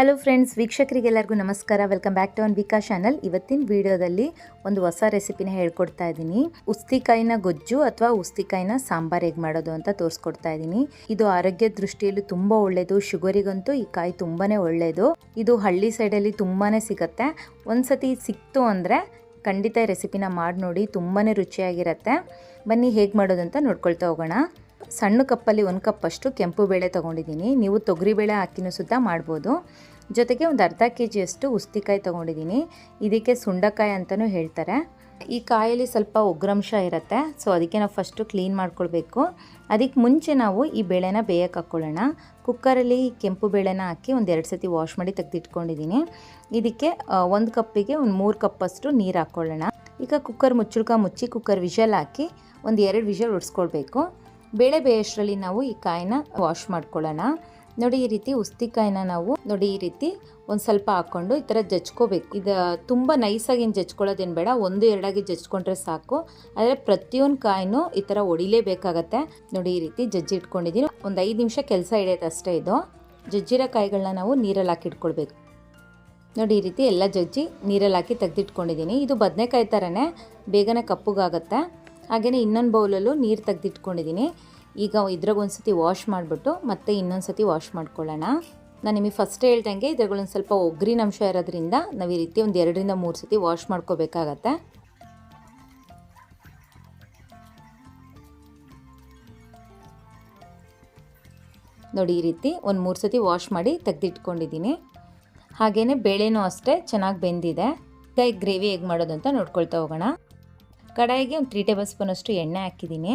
Hello friends ವೀಕ್ಷಕರಿಗೆಲ್ಲರಿಗೂ ನಮಸ್ಕಾರ. Welcome back to ಅವನ್ ವಿಕಾ ಚಾನಲ್ ಇವತ್ತಿನ ವಿಡಿಯೋದಲ್ಲಿ ಒಂದು ಹೊಸ ರೆಸಿಪಿನ ಹೇಳ್ಕೊಡ್ತಾ ಇದ್ದೀನಿ. ಉಸ್ತಿಕಾಯಿನ ಗೊಜ್ಜು ಅಥವಾ ಉಸ್ತಿಕಾಯಿನ ಸಾಂಬಾರ್ ಹೇಗೆ ಮಾಡೋದು ಅಂತ ತೋರಿಸ್ಕೊಡ್ತಾ ಇದ್ದೀನಿ. ಇದು ಆರೋಗ್ಯ ದೃಷ್ಟಿಯಲ್ಲಿ ತುಂಬ ಒಳ್ಳೆಯದು ಶುಗರಿಗಂತೂ ಈ ಕಾಯಿ ತುಂಬಾ ಒಳ್ಳೆಯದು ಇದು ಹಳ್ಳಿ ಸೈಡಲ್ಲಿ ತುಂಬಾ ಸಿಗುತ್ತೆ. ಒಂದ್ಸತಿ ಸಿಕ್ತು ಅಂದರೆ ಖಂಡಿತ ರೆಸಿಪಿನ ಮಾಡಿ ನೋಡಿ ತುಂಬಾ ರುಚಿಯಾಗಿರುತ್ತೆ. ಬನ್ನಿ ಹೇಗೆ ಮಾಡೋದಂತ ನೋಡ್ಕೊಳ್ತಾ ಹೋಗೋಣ. ಸಣ್ಣ ಕಪ್ಪಲ್ಲಿ ಒಂದು ಕಪ್ಪಷ್ಟು ಕೆಂಪು ಬೇಳೆ ತೊಗೊಂಡಿದ್ದೀನಿ. ನೀವು ತೊಗರಿಬೇಳೆ ಹಾಕಿನೂ ಸುತ್ತ ಮಾಡ್ಬೋದು. ಜೊತೆಗೆ ಒಂದು ಅರ್ಧ ಕೆ ಜಿಯಷ್ಟು ಉಸ್ತಿಕಾಯಿ ತೊಗೊಂಡಿದ್ದೀನಿ. ಇದಕ್ಕೆ ಸುಂಡಕಾಯಿ ಅಂತಲೂ ಹೇಳ್ತಾರೆ. ಈ ಕಾಯಲ್ಲಿ ಸ್ವಲ್ಪ ಉಗ್ರಂಶ ಇರುತ್ತೆ, ಸೊ ಅದಕ್ಕೆ ನಾವು ಫಸ್ಟು ಕ್ಲೀನ್ ಮಾಡ್ಕೊಳ್ಬೇಕು. ಅದಕ್ಕೆ ಮುಂಚೆ ನಾವು ಈ ಬೇಳೆನ ಬೇಯಕ್ಕೆ ಹಾಕ್ಕೊಳ್ಳೋಣ. ಕುಕ್ಕರಲ್ಲಿ ಕೆಂಪು ಬೇಳೆನ ಹಾಕಿ ಒಂದು ಎರಡು ಸತಿ ವಾಶ್ ಮಾಡಿ ತೆಗೆದಿಟ್ಕೊಂಡಿದ್ದೀನಿ. ಇದಕ್ಕೆ ಒಂದು ಕಪ್ಪಿಗೆ ಒಂದು ಮೂರು ಕಪ್ಪಷ್ಟು ನೀರು ಹಾಕ್ಕೊಳ್ಳೋಣ. ಈಗ ಕುಕ್ಕರ್ ಮುಚ್ಚುಳ್ಕ ಮುಚ್ಚಿ ಕುಕ್ಕರ್ ವಿಷಲ್ ಹಾಕಿ ಒಂದು ಎರಡು ವಿಷಲ್ ಒಡಿಸ್ಕೊಳ್ಬೇಕು ಬೇಳೆ ಬೇಯಷ್ಟರಲ್ಲಿ ನಾವು ಈ ಕಾಯಿನ ವಾಶ್ ಮಾಡ್ಕೊಳ್ಳೋಣ. ನೋಡಿ, ಈ ರೀತಿ ಉಸ್ತಿಕಾಯಿನ ನಾವು ನೋಡಿ, ಈ ರೀತಿ ಒಂದು ಸ್ವಲ್ಪ ಹಾಕ್ಕೊಂಡು ಈ ಥರ ಜಜ್ಕೋಬೇಕು. ಇದು ತುಂಬ ನೈಸಾಗಿ ಜಜ್ಕೊಳ್ಳೋದೇನು ಬೇಡ, ಒಂದು ಎರಡಾಗಿ ಜಜ್ಕೊಂಡ್ರೆ ಸಾಕು. ಆದರೆ ಪ್ರತಿಯೊಂದು ಕಾಯಿನೂ ಈ ಥರ ಹೊಡಿಲೇಬೇಕಾಗತ್ತೆ ನೋಡಿ, ಈ ರೀತಿ ಜಜ್ಜಿ ಇಟ್ಕೊಂಡಿದ್ದೀನಿ ಒಂದು ಐದು ನಿಮಿಷ ಕೆಲಸ ಹಿಡಿಯೋದು ಅಷ್ಟೇ ಇದು. ಜಜ್ಜಿರೋ ಕಾಯಿಗಳನ್ನ ನಾವು ನೀರಲ್ಲಿ ಹಾಕಿಟ್ಕೊಳ್ಬೇಕು ನೋಡಿ, ಈ ರೀತಿ ಎಲ್ಲ ಜಜ್ಜಿ ನೀರಲ್ಲಿ ಹಾಕಿ ತೆಗೆದಿಟ್ಕೊಂಡಿದ್ದೀನಿ ಇದು ಬದನೆಕಾಯಿ ಥರನೇ ಬೇಗನೆ ಕಪ್ಪುಗಾಗುತ್ತೆ. ಹಾಗೆಯೇ ಇನ್ನೊಂದು ಬೌಲಲ್ಲೂ ನೀರು ತೆಗೆದಿಟ್ಕೊಂಡಿದ್ದೀನಿ ಈಗ ಇದ್ರಾಗ ಒಂದು ಸತಿ ವಾಶ್ ಮಾಡಿಬಿಟ್ಟು ಮತ್ತೆ ಇನ್ನೊಂದು ಸತಿ ವಾಶ್ ಮಾಡ್ಕೊಳ್ಳೋಣ. ನಾನು ನಿಮಗೆ ಫಸ್ಟ್ ಹೇಳ್ದಂಗೆ ಇದ್ರಾಗೊಂದು ಸ್ವಲ್ಪ ಒಗ್ರಿನ ಅಂಶ ಇರೋದ್ರಿಂದ ನಾವು ಈ ರೀತಿ ಒಂದು ಎರಡರಿಂದ ಮೂರು ಸತಿ ವಾಶ್ ಮಾಡ್ಕೋಬೇಕಾಗತ್ತೆ. ನೋಡಿ ಈ ರೀತಿ ಒಂದು ಮೂರು ಸತಿ ವಾಶ್ ಮಾಡಿ ತೆಗೆದಿಟ್ಕೊಂಡಿದ್ದೀನಿ ಹಾಗೆಯೇ ಬೇಳೆನೂ ಅಷ್ಟೇ ಚೆನ್ನಾಗಿ ಬೆಂದಿದೆ. ಈಗ ಗ್ರೇವಿ ಹೇಗೆ ಮಾಡೋದು ಅಂತ ನೋಡ್ಕೊಳ್ತಾ ಹೋಗೋಣ. ಕಡಾಯಿಗೆ ಒಂದು ತ್ರೀ ಟೇಬಲ್ ಸ್ಪೂನಷ್ಟು ಎಣ್ಣೆ ಹಾಕಿದ್ದೀನಿ.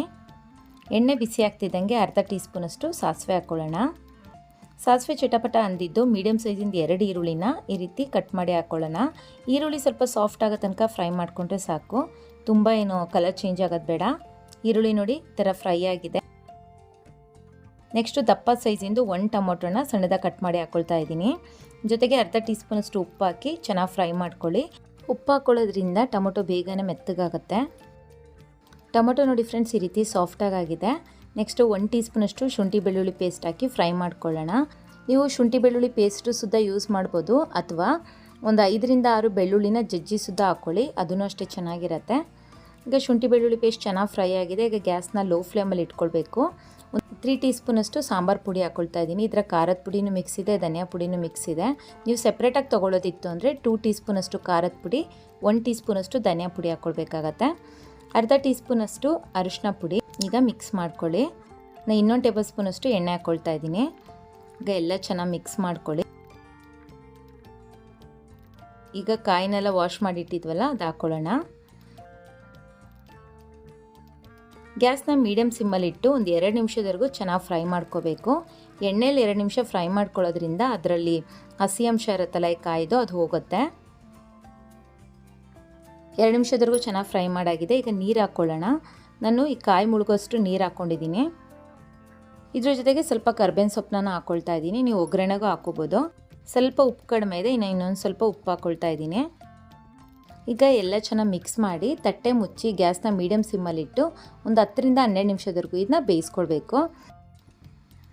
ಎಣ್ಣೆ ಬಿಸಿ ಆಗ್ತಿದ್ದಂಗೆ ಅರ್ಧ ಟೀ ಸ್ಪೂನಷ್ಟು ಸಾಸಿವೆ ಹಾಕ್ಕೊಳ್ಳೋಣ ಸಾಸಿವೆ ಚಟಪಟ ಅಂದಿದ್ದು ಮೀಡಿಯಮ್ ಸೈಜಿಂದ ಎರಡು ಈರುಳ್ಳಿನ ಈ ರೀತಿ ಕಟ್ ಮಾಡಿ ಹಾಕ್ಕೊಳ್ಳೋಣ ಈರುಳ್ಳಿ ಸ್ವಲ್ಪ ಸಾಫ್ಟ್ ಆಗೋ ತನಕ ಫ್ರೈ ಮಾಡಿಕೊಂಡ್ರೆ ಸಾಕು. ತುಂಬ ಏನು ಕಲರ್ ಚೇಂಜ್ ಆಗೋದು ಬೇಡ. ಈರುಳ್ಳಿ ನೋಡಿ ಈ ಥರ ಫ್ರೈ ಆಗಿದೆ. ನೆಕ್ಸ್ಟು ದಪ್ಪ ಸೈಜಿಂದು ಒಂದು ಟೊಮೊಟೊನ ಸಣ್ಣದಾಗಿ ಕಟ್ ಮಾಡಿ ಹಾಕ್ಕೊಳ್ತಾ ಇದ್ದೀನಿ. ಜೊತೆಗೆ ಅರ್ಧ ಟೀ ಸ್ಪೂನಷ್ಟು ಉಪ್ಪು ಹಾಕಿ ಚೆನ್ನಾಗಿ ಫ್ರೈ ಮಾಡ್ಕೊಳ್ಳಿ. ಉಪ್ಪು ಹಾಕೊಳ್ಳೋದ್ರಿಂದ ಟೊಮೊಟೊ ಬೇಗನೆ ಮೆತ್ತಗಾಗುತ್ತೆ. ಟೊಮೊಟೊ ನೋಡಿ ಫ್ರೆಂಡ್ಸ್, ಈ ರೀತಿ ಸಾಫ್ಟಾಗಿ ಆಗಿದೆ ನೆಕ್ಸ್ಟು ಒನ್ ಟೀ ಸ್ಪೂನಷ್ಟು ಶುಂಠಿ ಬೆಳ್ಳುಳ್ಳಿ ಪೇಸ್ಟ್ ಹಾಕಿ ಫ್ರೈ ಮಾಡ್ಕೊಳ್ಳೋಣ. ನೀವು ಶುಂಠಿ ಬೆಳ್ಳುಳ್ಳಿ ಪೇಸ್ಟು ಸುದ್ದ ಯೂಸ್ ಮಾಡ್ಬೋದು, ಅಥವಾ ಒಂದು ಐದರಿಂದ ಆರು ಬೆಳ್ಳುಳ್ಳಿನ ಜಜ್ಜಿ ಸುದ್ದ ಹಾಕ್ಕೊಳ್ಳಿ ಅದೂ ಅಷ್ಟೇ ಚೆನ್ನಾಗಿರುತ್ತೆ. ಈಗ ಶುಂಠಿ ಬೆಳ್ಳುಳ್ಳಿ ಪೇಸ್ಟ್ ಚೆನ್ನಾಗಿ ಫ್ರೈ ಆಗಿದೆ, ಈಗ ಗ್ಯಾಸ್ನ ಲೋ ಫ್ಲೇಮಲ್ಲಿ ಇಟ್ಕೊಳ್ಬೇಕು. ತ್ರೀ ಟೀ ಸ್ಪೂನಷ್ಟು ಸಾಂಬಾರು ಪುಡಿ ಹಾಕ್ಕೊಳ್ತಾ ಇದ್ದೀನಿ. ಇದರ ಖಾರದ ಪುಡಿನೂ ಮಿಕ್ಸ್ ಇದೆ, ಧನಿಯಾ ಪುಡಿನೂ ಮಿಕ್ಸ್ ಇದೆ. ನೀವು ಸೆಪ್ರೇಟಾಗಿ ತೊಗೊಳ್ಳೋದಿತ್ತು ಅಂದರೆ ಟೂ ಟೀ ಸ್ಪೂನಷ್ಟು ಖಾರದ ಪುಡಿ ಒನ್ ಟೀ ಸ್ಪೂನಷ್ಟು ಧನಿಯಾ ಪುಡಿ ಹಾಕ್ಕೊಳ್ಬೇಕಾಗತ್ತೆ ಅರ್ಧ ಟೀ ಸ್ಪೂನಷ್ಟು ಅರಿಶಿನ ಪುಡಿ ಈಗ ಮಿಕ್ಸ್ ಮಾಡ್ಕೊಳ್ಳಿ. ನಾನು ಇನ್ನೊಂದು ಟೇಬಲ್ ಸ್ಪೂನಷ್ಟು ಎಣ್ಣೆ ಹಾಕ್ಕೊಳ್ತಾ ಇದ್ದೀನಿ. ಈಗ ಎಲ್ಲ ಚೆನ್ನಾಗಿ ಮಿಕ್ಸ್ ಮಾಡ್ಕೊಳ್ಳಿ. ಈಗ ಕಾಯಿನೆಲ್ಲ ವಾಶ್ ಮಾಡಿಟ್ಟಿದ್ವಲ್ಲ, ಅದು ಹಾಕ್ಕೊಳ್ಳೋಣ ಗ್ಯಾಸ್ನ ಮೀಡಿಯಮ್ ಸಿಮ್ಮಲ್ಲಿಟ್ಟು ಒಂದು ಎರಡು ನಿಮಿಷದವರೆಗೂ ಚೆನ್ನಾಗಿ ಫ್ರೈ ಮಾಡ್ಕೋಬೇಕು. ಎಣ್ಣೆಯಲ್ಲಿ ಎರಡು ನಿಮಿಷ ಫ್ರೈ ಮಾಡ್ಕೊಳ್ಳೋದ್ರಿಂದ ಅದರಲ್ಲಿ ಹಸಿ ಅಂಶ ಇರುತ್ತಲ್ಲ ಕಾಯ್ದು ಅದು ಹೋಗುತ್ತೆ. ಎರಡು ನಿಮಿಷದವರೆಗೂ ಚೆನ್ನಾಗಿ ಫ್ರೈ ಮಾಡಾಗಿದೆ. ಈಗ ನೀರು ಹಾಕ್ಕೊಳ್ಳೋಣ. ನಾನು ಈ ಕಾಯಿ ಮುಳುಗೋಷ್ಟು ನೀರು ಹಾಕ್ಕೊಂಡಿದ್ದೀನಿ. ಇದ್ರ ಜೊತೆಗೆ ಸ್ವಲ್ಪ ಕರ್ಬೇವಿನ ಸೊಪ್ಪನ್ನ ಹಾಕ್ಕೊಳ್ತಾ ಇದ್ದೀನಿ. ನೀವು ಒಗ್ಗರಣೆಗೂ ಹಾಕೋಬೋದು ಸ್ವಲ್ಪ ಉಪ್ಪು ಕಡಿಮೆ ಇದೆ. ಇನ್ನು ಇನ್ನೊಂದು ಸ್ವಲ್ಪ ಉಪ್ಪು ಹಾಕ್ಕೊಳ್ತಾ ಇದ್ದೀನಿ. ಈಗ ಎಲ್ಲ ಚೆನ್ನಾಗಿ ಮಿಕ್ಸ್ ಮಾಡಿ ತಟ್ಟೆ ಮುಚ್ಚಿ ಗ್ಯಾಸ್ನ ಮೀಡಿಯಮ್ ಸಿಮ್ಮಲ್ಲಿಟ್ಟು ಒಂದು ಹತ್ತರಿಂದ ಹನ್ನೆರಡು ನಿಮಿಷದವರೆಗೂ ಇದನ್ನ ಬೇಯಿಸ್ಕೊಳ್ಬೇಕು.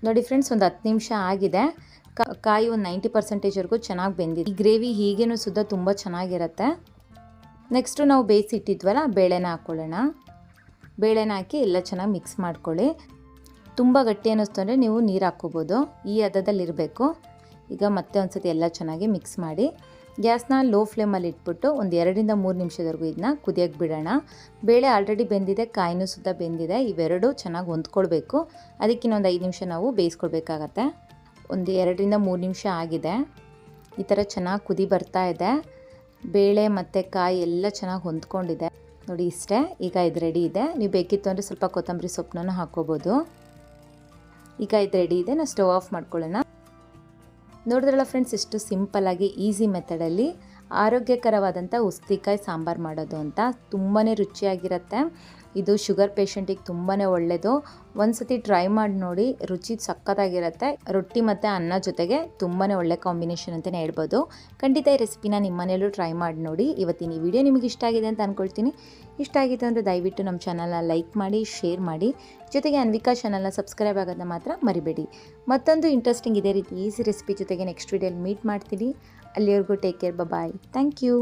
ನೋಡಿ ಫ್ರೆಂಡ್ಸ್ ಒಂದು ಹತ್ತು ನಿಮಿಷ ಆಗಿದೆ. ಕಾಯಿ ಒಂದು ನೈಂಟಿ ಪರ್ಸೆಂಟೇಜ್ವರೆಗೂ ಚೆನ್ನಾಗಿ ಬೆಂದಿದೆ. ಈ ಗ್ರೇವಿ ಹೀಗೇನು ಸುದ್ದ ತುಂಬ ಚೆನ್ನಾಗಿರುತ್ತೆ. ನೆಕ್ಸ್ಟು ನಾವು ಬೇಯಿಸಿಟ್ಟಿದ್ವಲ್ಲ, ಬೇಳೆನ ಹಾಕ್ಕೊಳ್ಳೋಣ ಬೇಳೆನ ಹಾಕಿ ಎಲ್ಲ ಚೆನ್ನಾಗಿ ಮಿಕ್ಸ್ ಮಾಡ್ಕೊಳ್ಳಿ. ತುಂಬ ಗಟ್ಟಿ ಅನ್ನಿಸ್ತು ಅಂದರೆ ನೀವು ನೀರು ಹಾಕ್ಕೋಬೋದು. ಈ ಹದದಲ್ಲಿರಬೇಕು. ಈಗ ಮತ್ತೆ ಒಂದು ಸತಿ ಎಲ್ಲ ಚೆನ್ನಾಗಿ ಮಿಕ್ಸ್ ಮಾಡಿ. ಗ್ಯಾಸ್ನ ಲೋ ಫ್ಲೇಮಲ್ಲಿ ಇಟ್ಬಿಟ್ಟು ಒಂದು ಎರಡರಿಂದ ಮೂರು ನಿಮಿಷದವರೆಗೂ ಇದನ್ನ ಕುದಿಯೋಕೆ ಬಿಡೋಣ. ಬೇಳೆ ಆಲ್ರೆಡಿ ಬೆಂದಿದೆ, ಕಾಯಿನೂ ಸುತ್ತ ಬೆಂದಿದೆ, ಇವೆರಡು ಚೆನ್ನಾಗಿ ಹೊಂದ್ಕೊಳ್ಬೇಕು. ಅದಕ್ಕೆ ಇನ್ನೊಂದು ಐದು ನಿಮಿಷ ನಾವು ಬೇಯಿಸ್ಕೊಳ್ಬೇಕಾಗತ್ತೆ. ಒಂದು ಎರಡರಿಂದ ಮೂರು ನಿಮಿಷ ಆಗಿದೆ. ಈ ಥರ ಚೆನ್ನಾಗಿ ಕುದಿ ಬರ್ತಾ ಇದೆ. ಬೇಳೆ ಮತ್ತು ಕಾಯಿ ಎಲ್ಲ ಚೆನ್ನಾಗಿ ಹೊಂದ್ಕೊಂಡಿದೆ. ನೋಡಿ ಇಷ್ಟೇ, ಈಗ ಇದು ರೆಡಿ ಇದೆ. ನೀವು ಬೇಕಿತ್ತು ಅಂದರೆ ಸ್ವಲ್ಪ ಕೊತ್ತಂಬರಿ ಸೊಪ್ಪನ್ನು ಹಾಕ್ಕೋಬೋದು. ಈಗ ಇದು ರೆಡಿ ಇದೆ, ನಾನು ಸ್ಟವ್ ಆಫ್ ಮಾಡ್ಕೊಳ್ಳೋಣ. ನೋಡಿದ್ರಲ್ಲ ಫ್ರೆಂಡ್ಸ್ ಎಷ್ಟು ಸಿಂಪಲ್ಲಾಗಿ ಈಸಿ ಮೆಥಡಲ್ಲಿ ಆರೋಗ್ಯಕರವಾದಂಥ ಉಸ್ತಿಕಾಯಿ ಸಾಂಬಾರು ಮಾಡೋದು ಅಂತ ತುಂಬಾ ರುಚಿಯಾಗಿರುತ್ತೆ. ಇದು ಶುಗರ್ ಪೇಷಂಟಿಗೆ ತುಂಬಾ ಒಳ್ಳೆಯದು ಒಂದ್ಸತಿ ಟ್ರೈ ಮಾಡಿ ನೋಡಿ, ರುಚಿ ಸಖತ್ತಾಗಿರುತ್ತೆ. ರೊಟ್ಟಿ ಮತ್ತು ಅನ್ನ ಜೊತೆಗೆ ತುಂಬಾ ಒಳ್ಳೆ ಕಾಂಬಿನೇಷನ್ ಅಂತಲೇ ಹೇಳ್ಬೋದು. ಖಂಡಿತ ಈ ರೆಸಿಪಿನ ಮನೆಯಲ್ಲೂ ಟ್ರೈ ಮಾಡಿ ನೋಡಿ. ಇವತ್ತಿನ ಈ ವಿಡಿಯೋ ನಿಮಗೆ ಇಷ್ಟ ಆಗಿದೆ ಅಂತ ಅಂದ್ಕೊಳ್ತೀನಿ ಇಷ್ಟ ಆಗಿತ್ತು ಅಂದರೆ ದಯವಿಟ್ಟು ನಮ್ಮ ಚಾನಲ್ನ ಲೈಕ್ ಮಾಡಿ, ಶೇರ್ ಮಾಡಿ. ಜೊತೆಗೆ ಅನ್ವಿಕಾ ಚಾನಲ್ನ ಸಬ್ಸ್ಕ್ರೈಬ್ ಆಗೋದನ್ನ ಮಾತ್ರ ಮರಿಬೇಡಿ. ಮತ್ತೊಂದು ಇಂಟ್ರೆಸ್ಟಿಂಗ್ ಇದೇ ರೀತಿ ಈಸಿ ರೆಸಿಪಿ ಜೊತೆಗೆ ನೆಕ್ಸ್ಟ್ ವಿಡಿಯೋಲಿ ಮೀಟ್ ಮಾಡ್ತೀನಿ. ಅಲ್ಲಿವರೆಗೂ take care bye thank you